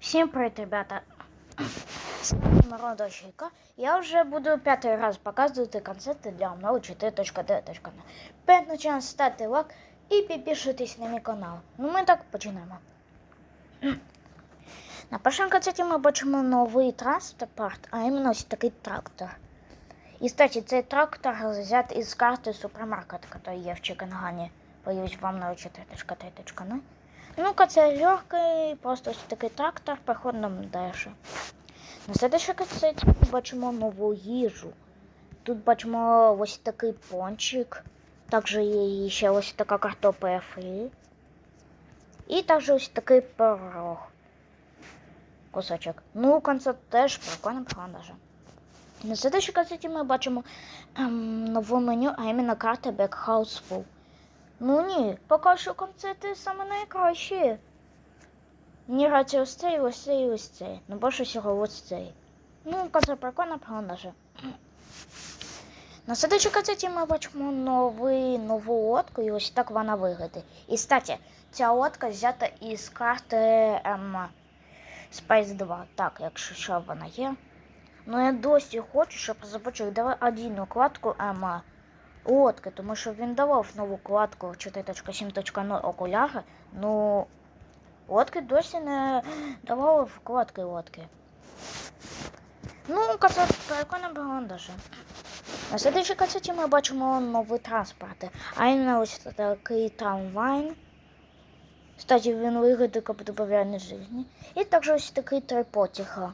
Всім привіт, ребята! З вами Мирон Дощенко. Я вже буду п'ятий раз показувати концерти для обнови 4.9. Перед починаємо ставити лайк і підписуйтесь на мій канал. Ну ми так починаємо. На першому концерті ми бачимо новий транспорт, а іменно ось такий трактор. І, кстати, цей трактор взят із карти супермаркет, яка є в Чикенгані. Боюсь, вам на 4.3.0. Ну-ка, це легкий, просто ось такий трактор, проходимо далі. На следующій касеті ми бачимо нову їжу. Тут бачимо ось такий пончик, також є ще ось така картопля фрі. І також ось такий пирог. Кусочок. Ну, концерт теж прикольно, прикольно даже. На следующій касеті ми бачимо ем, нове меню, а іменно карта Back House Full. Ну ні, поки що концерти саме найкращі. Мені грається ось цей, ось цей, ось цей. Ну більше всього ось цей. Ну, концерт прикольно, правда же. На следующій концерті ми бачимо новий, нову лодку, і ось так вона виглядає. І, кстати, ця лодка взята із карти ем, Space 2. Так, якщо що вона є. Ну я досі хочу, щоб започав дали один укладку ем, лодки, тому що він давав нову кладку 4.7.0 окуляри, ну лодки досі не давали вкладки лодки. Ну, прикольно було даже. На следующій касеті ми бачимо нові транспорти, а іменно ось такий трамвай. Кстати, він виглядає як реальній житті. І також ось такий три потяга.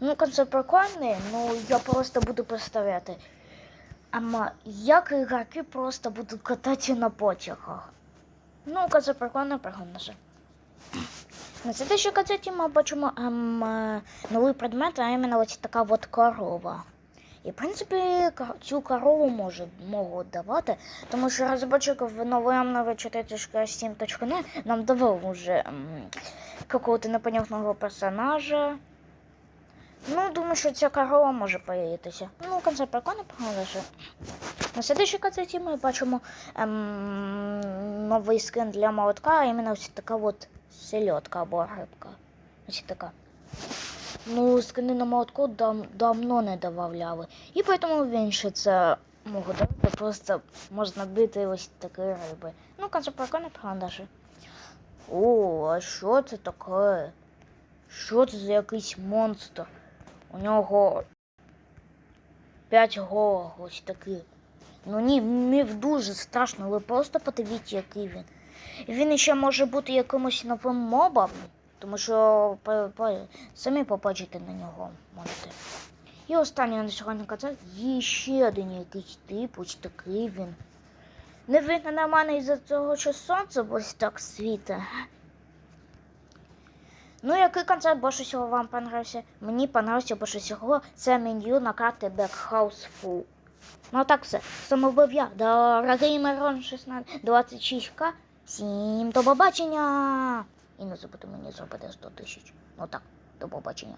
Ну, концерт прикольний, ну я просто буду представляти. Ама як ігроки просто будуть кататися на потягах. Ну, це прикольно, прикольно же. На следующій касеті ми бачимо ем, е, новий предмет, а іменно ось така от корова. І, в принципі, цю корову може, можуть давати, тому що розробник в новому 4.7.0 нам давав уже ем, какого-то непонятного персонажа. Ну, думаю, що ця корова може появитися. Ну, концерт прикольно, же. На следующій касеті ми бачимо ем, новий скин для молотка, а іменно ось така от селедка або рибка. Ось така. Ну, скини на молотку дав, давно не добавляли. І тому він ще це можу давати, просто можна бити ось такі риби. Ну, концерт прикольно, же. О, а що це таке? Що це за якийсь монстр? У нього п'ять голов ось таких. Ну ні, мені дуже страшно, ви просто подивіться, який він. Він ще може бути якимось новим мобом, тому що по- по- самі побачите на нього можете. І останній на сьогодні концерт є ще один якийсь тип, ось такий він. Не видно на мене із-за того, що сонце ось так світить. Ну, який концерт більше всього вам понравився? Мені понравився більше всього це меню на карті Backhouse Full. Ну так все. Самовбив я. Дорогий Мирон 16 26к. Всім до побачення! І не забудьте мені зробити 100 тисяч. Ну так, до побачення.